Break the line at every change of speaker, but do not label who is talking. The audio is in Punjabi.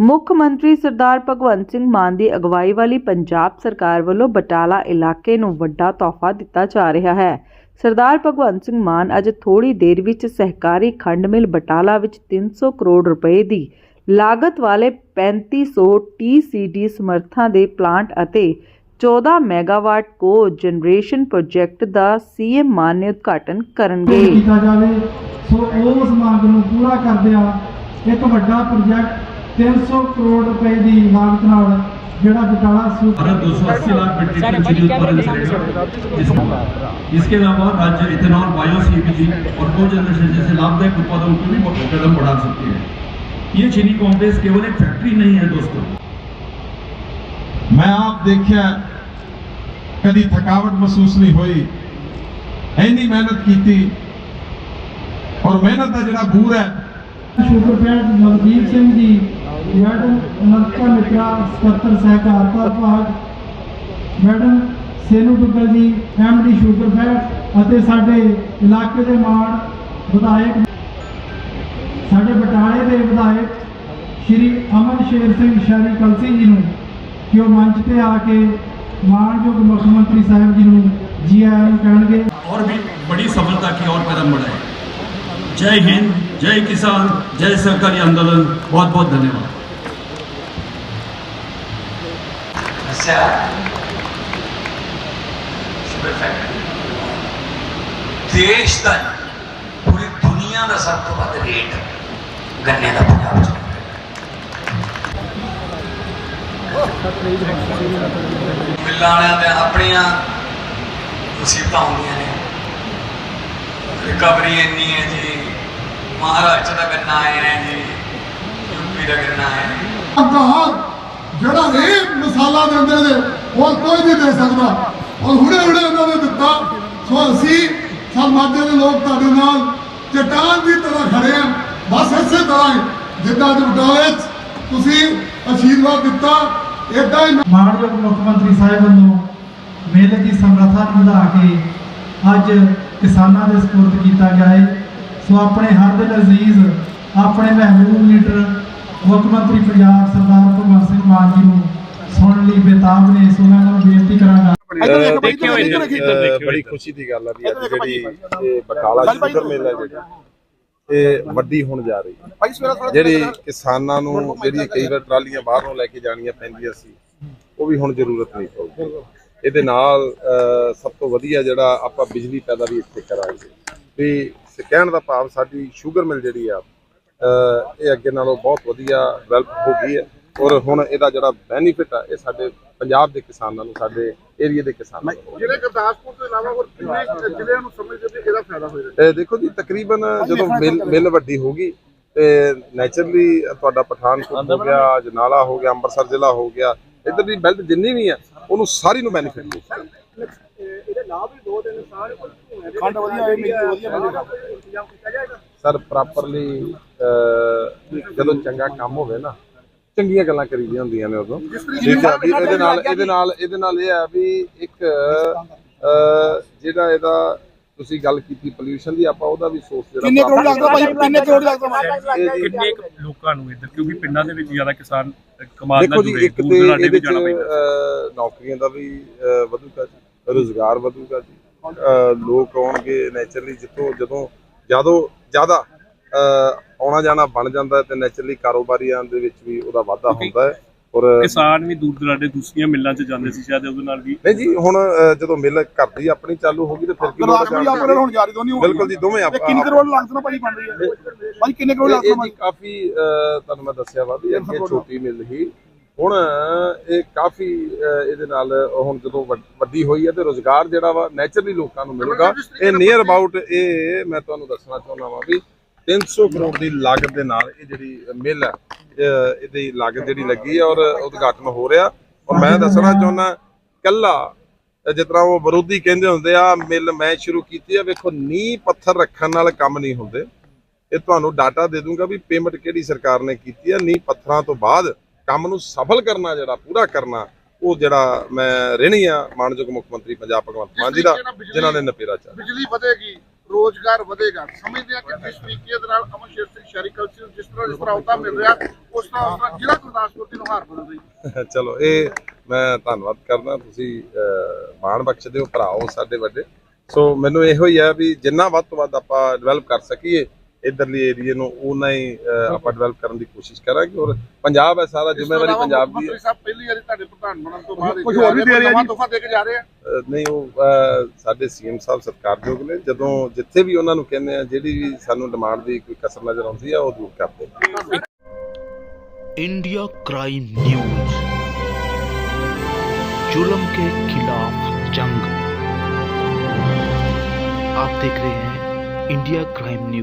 ਮੁੱਖ ਮੰਤਰੀ ਸਰਦਾਰ ਭਗਵੰਤ ਸਿੰਘ ਮਾਨ ਦੀ ਅਗਵਾਈ ਵਾਲੀ ਪੰਜਾਬ ਸਰਕਾਰ ਵੱਲੋਂ ਬਟਾਲਾ ਇਲਾਕੇ ਨੂੰ ਵੱਡਾ ਤੋਹਫਾ ਦਿੱਤਾ ਜਾ ਰਿਹਾ ਹੈ। ਸਰਦਾਰ ਭਗਵੰਤ ਸਿੰਘ ਮਾਨ ਅੱਜ ਥੋੜੀ ਦੇਰ ਵਿੱਚ ਸਹਿਕਾਰੀ ਖੰਡ ਮਿਲ ਬਟਾਲਾ ਵਿੱਚ 300 ਕਰੋੜ ਰੁਪਏ ਦੀ ਲਾਗਤ ਵਾਲੇ 3500 TCD ਸਮਰਥਾ ਦੇ ਪਲਾਂਟ ਅਤੇ 14 ਮੈਗਾਵਾਟ ਕੋ ਜਨਰੇਸ਼ਨ ਪ੍ਰੋਜੈਕਟ ਦਾ ਸੀਐਮ ਮਾਨ ਨੇ ਉਦਘਾਟਨ ਕਰਨਗੇ।
ਕੀਤਾ ਜਾਵੇ, ਸੋ ਉਸ ਮੰਗ ਨੂੰ ਪੂਰਾ ਕਰਦਿਆਂ ਇੱਕ ਵੱਡਾ ਪ੍ਰੋਜੈਕਟ 300 ਕਰੋੜ ਰੁਪਏ ਦੀ ਲਾਗਤ ਨਾਲ ਜਿਹੜਾ ਬਟਾਲਾ ਸੂ
भारत 280 लाख मीट्रिक टन चीनी उत्पादन करेगा इस- इसके अलावा राज्य इथेनॉल बायो सीपीजी और को जनरेशन जैसे लाभदायक उत्पादों की भी कदम बढ़ा सकती है ये चीनी कॉम्प्लेक्स केवल एक फैक्ट्री नहीं है दोस्तों
ਮੈਂ ਆਪ ਦੇਖਿਆ ਕਦੀ ਥਕਾਵਟ ਮਹਿਸੂਸ ਨਹੀਂ ਹੋਈ ਇੰਨੀ ਮਿਹਨਤ ਕੀਤੀ ਔਰ ਮਿਹਨਤ ਦਾ ਜਿਹੜਾ ਬੂਰ ਹੈ
sugar fat Navdeep Singh ji madam Ananta ਮਿੱਤਰਾ ਸਕੱਤਰ ਸਹਿਕਾਰਤਾ ਵਿਭਾਗ ਮੈਡਮ ਸੇਨੂ ਦੁੱਗਲ ਜੀ ਐਮਡੀ ਸ਼ੂਗਰ ਫੈਟ ਅਤੇ ਸਾਡੇ ਇਲਾਕੇ ਦੇ ਮਾਣ ਵਿਧਾਇਕ ਸਾਡੇ ਬਟਾਲੇ ਦੇ ਵਿਧਾਇਕ ਸ਼੍ਰੀ ਅਮਨ ਸ਼ੇਰ ਸਿੰਘ ਸ਼ਹਿਰੀ ਕਲਸੀ ਜੀ ਨੂੰ ਕਿ ਉਹ ਮੰਚ ਤੇ ਆ ਕੇ ਮਾਣਯੋਗ ਮੁੱਖ ਮੰਤਰੀ ਸਾਹਿਬ ਜੀ ਨੂੰ ਜੀ ਆਇਆਂ ਨੂੰ ਕਹਿਣਗੇ
और भी बड़ी सफलता की और कदम बढ़ाए जय हिंद जय किसान जय सहकारी आंदोलन बहुत बहुत धन्यवाद
ਅੱਛਾ ਸ਼ੂਗਰ ਫੈਕਟਰੀ ਦੇਸ਼ ਦਾ ਪੂਰੀ ਦੁਨੀਆ ਦਾ ਸਭ ਤੋਂ ਵੱਧ ਰੇਟ ਗੰਨੇ ਦਾ ਪੰਜਾਬ ਚ। ਮਿੱਲਾਂ ਵਾਲਿਆਂ ਦੇ ਆਪਣੀਆਂ ਮੁਸੀਬਤਾਂ ਹੁੰਦੀਆਂ ਨੇ। ਰਿਕਵਰੀ ਇੰਨੀ ਹੈ ਜੀ। ਮਹਾਰਾਸ਼ਟਰ ਦਾ ਗੰਨਾ ਆਇਆ ਹੈ ਜੀ। ਯੂਪੀ ਦਾ ਗੰਨਾ ਆਇਆ ਹੈ
ਕਹਾ ਜਿਹੜਾ ਇਹ ਮਿਸਾਲਾਂ ਦਿੰਦੇ ਹੋਰ ਕੋਈ ਨਹੀਂ ਦੇ ਸਕਦਾ। ਔਰ ਹੁਣੇ ਹੁਣੇ ਉਹਨਾਂ ਨੇ ਦਿੱਤਾ। ਸੋ ਅਸੀਂ ਸਮਾਜੇ ਦੇ ਲੋਕ ਤੁਹਾਡੇ ਨਾਲ ਚਟਾਨ ਦੀ ਤਰ੍ਹਾਂ ਖੜੇ ਆ ਬਸ ਇਸੇ ਤਰ੍ਹਾਂ ਜਿੱਦਾਂ ਅੱਜ ਤੁਸੀਂ ਅਸ਼ੀਰਵਾਦ ਦਿੱਤਾ ਇਦਾਂ ਹੀ
ਮਾਣਯੋਗ ਮੁੱਖ ਮੰਤਰੀ ਸਾਹਿਬ ਵੱਲੋਂ ਮੇਲੇ ਦੀ ਸਮਰੱਥਾ ਨੂੰ ਵਧਾ ਕੇ ਅੱਜ ਕਿਸਾਨਾਂ ਦੇ ਸਪੋਰਟ ਕੀਤਾ ਗਿਆ ਹੈ ਸੋ ਆਪਣੇ ਹਰ ਦਿਲ ਅਜ਼ੀਜ਼, ਆਪਣੇ ਮਹਿਬੂਬ ਲੀਡਰ, ਮੁੱਖ ਮੰਤਰੀ ਪੰਜਾਬ ਸਰਦਾਰ ਭਗਵੰਤ ਸਿੰਘ ਮਾਨ ਜੀ ਨੂੰ ਸੁਣਨ ਲਈ ਬੇਤਾਬ ਨੇ ਸੋ ਮੈਂ ਉਹਨਾਂ ਨੂੰ ਬੇਨਤੀ ਕਰਾਂਗਾ
ਦੇਖੇ ਹੋਏ ਨੇ ਬੜੀ ਖੁਸ਼ੀ ਦੀ ਗੱਲ ਆ ਵੀ ਅੱਜ ਜਿਹੜੀ ਇਹ ਬਟਾਲਾ ਸ਼ੂਗਰ ਮਿਲ ਜਿਹੜੀ ਇਹ ਵੱਡੀ ਹੋਣ ਜਾ ਰਹੀ ਹੈ। ਜਿਹੜੀ ਕਿਸਾਨਾਂ ਨੂੰ ਜਿਹੜੀ ਕਈ ਵਾਰ ਟਰਾਲੀਆਂ ਬਾਹਰੋਂ ਲੈ ਕੇ ਜਾਣੀਆਂ ਪੈਂਦੀਆਂ ਸੀ ਉਹ ਵੀ ਹੁਣ ਜ਼ਰੂਰਤ ਨਹੀਂ ਪਊਗੀ। ਇਹਦੇ ਨਾਲ ਸਭ ਤੋਂ ਵਧੀਆ ਜਿਹੜਾ ਆਪਾਂ ਬਿਜਲੀ ਪੈਦਾ ਵੀ ਇੱਥੇ ਕਰਾਂਗੇ। ਵੀ ਕਹਿਣ ਦਾ ਭਾਵ ਸਾਡੀ ਸ਼ੂਗਰ ਮਿਲ ਜਿਹੜੀ ਆ ਇਹ ਅੱਗੇ ਨਾਲੋਂ ਬਹੁਤ ਵਧੀਆ ਡਿਵੈਲਪ ਹੋ ਗਈ ਹੈ। ਔਰ ਹੁਣ ਇਹਦਾ ਜਿਹੜਾ ਬੈਨੀਫਿਟ ਆ ਇਹ ਸਾਡੇ ਪੰਜਾਬ ਦੇ ਕਿਸਾਨਾਂ ਨੂੰ ਸਾਡੇ ਏਰੀਆ ਦੇ ਕਿਸਾਨਾਂ ਨੂੰ
ਜਿਹੜੇ ਗੁਰਦਾਸਪੁਰ ਤੋਂ ਇਲਾਵਾ ਹੋਰ ਕਿੰਨੇ ਜ਼ਿਲ੍ਹਿਆਂ ਨੂੰ ਸਮਝਦੇ ਕਿ ਇਹਦਾ ਫਾਇਦਾ ਹੋਏਗਾ
ਤੇ ਦੇਖੋ ਜੀ ਤਕਰੀਬਨ ਜਦੋਂ ਮਿਲ ਮਿਲ ਵੱਡੀ ਹੋਗੀ ਤੇ ਨੇਚਰਲੀ ਤੁਹਾਡਾ ਪਠਾਨਕੋਟ ਹੋ ਗਿਆ ਜਨਾਲਾ ਹੋ ਗਿਆ ਅੰਮ੍ਰਿਤਸਰ ਜ਼ਿਲ੍ਹਾ ਹੋ ਗਿਆ ਇੱਧਰ ਦੀ ਬੈਲਟ ਜਿੰਨੀ ਵੀ ਆ ਉਹਨੂੰ ਸਾਰੀ ਨੂੰ ਬੈਨੀਫਿਟ ਮਿਲੇਗਾ
ਇਹਦੇ ਲਾਭ ਵੀ ਦੋ ਦਿਨ ਸਾਰੇ ਖੰਡ ਵਧੀਆ ਹੋਏ ਮੇਰੀ ਵਧੀਆ ਮਿਲੇਗਾ ਇੰਤਜ਼ਾਮ ਕੀਤਾ ਜਾਏਗਾ?
ਸਰ ਪ੍ਰੋਪਰਲੀ ਜਦੋਂ ਚੰਗਾ ਕੰਮ ਹੋਵੇ ਨਾ ਚੰਗੀਆਂ ਗੱਲਾਂ ਕਰੀਦੀਆਂ ਹੁੰਦੀਆਂ ਨੇ ਉਦੋਂ। ਠੀਕ ਆ ਵੀ ਇਹਦੇ ਨਾਲ ਇਹਦੇ ਨਾਲ ਇਹਦੇ ਨਾਲ ਇਹ ਆ ਵੀ ਇੱਕ ਜਿਹੜਾ ਇਹਦਾ ਤੁਸੀਂ ਗੱਲ ਕੀਤੀ ਪੋਲਿਊਸ਼ਨ ਦੀ ਆਪਾਂ ਉਹਦਾ ਵੀ ਸੋਰਸ ਜਿਹੜਾ
ਕਿੰਨੇ ਕਰੋੜ ਲੱਗਦਾ ਭਾਈ? ਕਿੰਨੇ ਕਰੋੜ ਲੱਗਦਾ
ਕਿੰਨੇ ਲੋਕਾਂ ਨੂੰ ਇੱਧਰ ਕਿਉਂਕਿ ਪਿੰਡਾਂ ਦੇ ਵਿੱਚ ਜ਼ਿਆਦਾ ਕਿਸਾਨ ਕਮਾਲ
ਦੇਖੋ
ਨਾਲ ਜੁੜੇ
ਇੱਕ
ਦੂਰ
ਤੇ ਇਹਦੇ
ਜਾਣਾ ਪੈਂਦਾ
ਨੌਕਰੀਆਂ ਦਾ ਵੀ ਵਧੂਗਾ ਜੀ ਰੋਜ਼ਗਾਰ ਵਧੂਗਾ ਜੀ ਲੋਕ ਆਉਣਗੇ ਨੇਚਰਲੀ ਜਿੱਥੋਂ ਜਦੋਂ ਜਦੋਂ ਜ਼ਿਆਦਾ ਆਉਣਾ ਜਾਣਾ ਬਣ ਜਾਂਦਾ ਹੈ ਤੇ ਨੇਚਰਲੀ ਕਾਰੋਬਾਰੀਆਂ ਦੇ ਵਿੱਚ ਵੀ ਉਹਦਾ ਵਾਧਾ ਹੁੰਦਾ ਹੈ ਔਰ
ਕਿਸਾਨ ਵੀ ਦੂਰ ਦਰਾਡੇ ਦੂਸਰੀਆਂ ਮਿੱਲਾਂ 'ਚ ਜਾਂਦੇ ਸੀ ਸ਼ਾਇਦ ਉਹਦੇ ਨਾਲ ਵੀ।
ਨਹੀਂ ਜੀ ਹੁਣ ਜਦੋਂ ਮਿਲ ਘਰ ਦੀ ਆਪਣੀ ਚਾਲੂ ਹੋ ਗਈ ਤੇ ਫਿਰ ਕੀ ਲੋੜ
ਗਰਾਕ ਵੀ ਆਪਣੇ ਹੁਣ ਜਾਰੀ ਦੋਨੀ ਹੋਣੀ
ਬਿਲਕੁਲ ਜੀ ਦੋਵੇਂ ਆਪ-
ਕਿੰਨੇ ਕਰੋੜ ਲੱਗਦਾ ਨਾ ਭਾਈ ਬਣ ਰਹੀ ਹੈ? ਭਾਈ ਕਿੰਨੇ ਕਰੋੜ
ਇਹ
ਲੱਗਦਾ
ਇਹ ਜੀ ਕਾਫੀ ਤੁਹਾਨੂੰ ਮੈਂ ਦੱਸਿਆ ਵਾ ਵੀ ਅੱਗੇ ਛੋਟੀ ਮਿਲ ਹੀ ਹੁਣ ਇਹ ਕਾਫੀ ਇਹਦੇ ਨਾਲ ਹੁਣ ਜਦੋਂ ਵੱਡ- ਵੱਡੀ ਹੋਈ ਹੈ ਤੇ ਰੋਜ਼ਗਾਰ ਜਿਹੜਾ ਵਾ ਨੇਚਰਲੀ ਲੋਕਾਂ ਨੂੰ ਮਿਲੂਗਾ। ਇਹ ਨੀਅਰ ਅਬਾਊਟ ਇਹ ਮੈਂ ਤੁਹਾਨੂੰ ਦੱਸਣਾ ਚਾਹੁੰਦਾ ਵਾਂ ਵੀ 300 ਕਰੋੜ ਦੀ ਲਾਗਤ ਦੇ ਨਾਲ ਇਹ ਜਿਹੜੀ ਮਿਲ ਹੈ ਇਹਦੀ ਲਾਗਤ ਜਿਹੜੀ ਲੱਗੀ ਹੈ ਔਰ ਉਦਘਾਟਨ ਹੋ ਰਿਹਾ। ਔਰ ਮੈਂ ਦੱਸਣਾ ਚਾਹੁੰਦਾ, ਕੱਲਾ, ਜਿਸ ਤਰ੍ਹਾਂ ਉਹ ਵਿਰੋਧੀ ਕਹਿੰਦੇ ਹੁੰਦੇ ਆ, ਮਿਲ ਮੈਂ ਸ਼ੁਰੂ ਕੀਤੀ ਆ ਵੇਖੋ, ਨੀਂਹ ਪੱਥਰ ਰੱਖਣ ਨਾਲ ਕੰਮ ਨਹੀਂ ਹੁੰਦੇ। ਇਹ ਤੁਹਾਨੂੰ ਡਾਟਾ ਦੇ ਦੂੰਗਾ ਵੀ ਪੇਮੈਂਟ ਕਿਹੜੀ ਸਰਕਾਰ ਨੇ ਕੀਤੀ ਹੈ। ਨੀਂਹ ਪੱਥਰਾਂ ਤੋਂ ਬਾਅਦ ਕੰਮ ਨੂੰ ਸਫਲ ਕਰਨਾ, ਜਿਹੜਾ ਪੂਰਾ ਕਰਨਾ, ਉਹ ਜਿਹੜਾ ਮੈਂ ਰਹਿਣੀ ਆ, ਮਾਨਯੋਗ ਮੁੱਖ ਮੰਤਰੀ ਪੰਜਾਬ ਭਗਵੰਤ ਮਾਨ ਜੀ ਦਾ, ਜਿਨ੍ਹਾਂ ਨੇ ਨਪੇਰਾ ਚਾ
ਬਿਜਲੀ ਵਧੇਗੀ।
ਰੋਜ਼ਗਾਰ ਵਧੇਗਾ। ਸਮਝਦੇ ਆ ਕਿ ਜਿਸ ਤਰੀਕੇ ਦੇ ਨਾਲ ਅਮਨ ਸ਼ੇਰ ਸਿੰਘ ਸ਼ਹਿਰੀ ਕਲਚਰ ਜਿਸ ਤਰ੍ਹਾਂ ਜਿਸ ਤਰ੍ਹਾਂ ਉਹਦਾ ਮਿਲ ਰਿਹਾ, ਉਸ ਤਰ੍ਹਾਂ ਉਸ ਤਰ੍ਹਾਂ ਜ਼ਿਲ੍ਹਾ ਗੁਰਦਾਸਪੁਰ ਦੀ ਨੁਹਾਰ ਬਦਲ ਰਹੀ
ਚਲੋ, ਇਹ ਮੈਂ ਧੰਨਵਾਦ ਕਰਦਾ। ਤੁਸੀਂ ਮਾਣ ਬਖਸ਼ਦੇ ਹੋ ਭਰਾਓ ਸਾਡੇ ਵੱਡੇ। ਸੋ ਮੈਨੂੰ ਇਹੋ ਹੀ ਆ ਵੀ ਜਿੰਨਾ ਵੱਧ ਤੋਂ ਵੱਧ ਆਪਾਂ ਡਿਵੈਲਪ ਕਰ ਸਕੀਏ ਇਧਰਲੀ ਏਰੀਏ ਨੂੰ ਉਨਾ ਹੀ ਅਹ, ਆਪਾਂ ਡਿਵੈਲਪ ਕਰਨ ਦੀ ਕੋਸ਼ਿਸ਼ ਕਰਾਂਗੇ ਔਰ ਪੰਜਾਬ ਹੈ ਸਾਰਾ
ਇਸ ਤੋਂ
ਜ਼ਿੰਮੇਵਾਰੀ
ਇਲਾਵਾ
ਪੰਜਾਬ
ਮੁੱਖ
ਦੀ ਹੈ
ਮੰਤਰੀ ਸਾਹਿਬ ਪਹਿਲੀ ਵਾਰੀ ਤੁਹਾਡੇ ਪ੍ਰਧਾਨ ਬਣਨ ਤੋਂ ਬਾਅਦ
ਕੁਝ ਹੋਰ ਵੀ ਦੇ ਰਹੇ ਆ ਜੀ।
ਤੋਹਫਾ ਦੇ ਕੇ ਜਾ ਰਹੇ ਆ
ਅਹ, ਨਹੀਂ ਉਹ ਅਹ, ਸਾਡੇ ਸੀਐਮ ਸਾਹਿਬ ਸਤਿਕਾਰਯੋਗ ਨੇ ਜਦੋਂ ਜਿੱਥੇ ਵੀ ਉਹਨਾਂ ਨੂੰ ਕਹਿੰਦੇ ਆ ਜਿਹੜੀ ਵੀ ਸਾਨੂੰ ਡਿਮਾਂਡ ਦੀ ਕੋਈ ਕਸਰ ਨਜ਼ਰ ਆਉਂਦੀ ਆ ਉਹ ਦੂਰ ਕਰਦੇ ਨੇ
इंडिया क्राइम न्यूज जुल्म के खिलाफ जंग आप देख रहे हैं इंडिया क्राइम न्यूज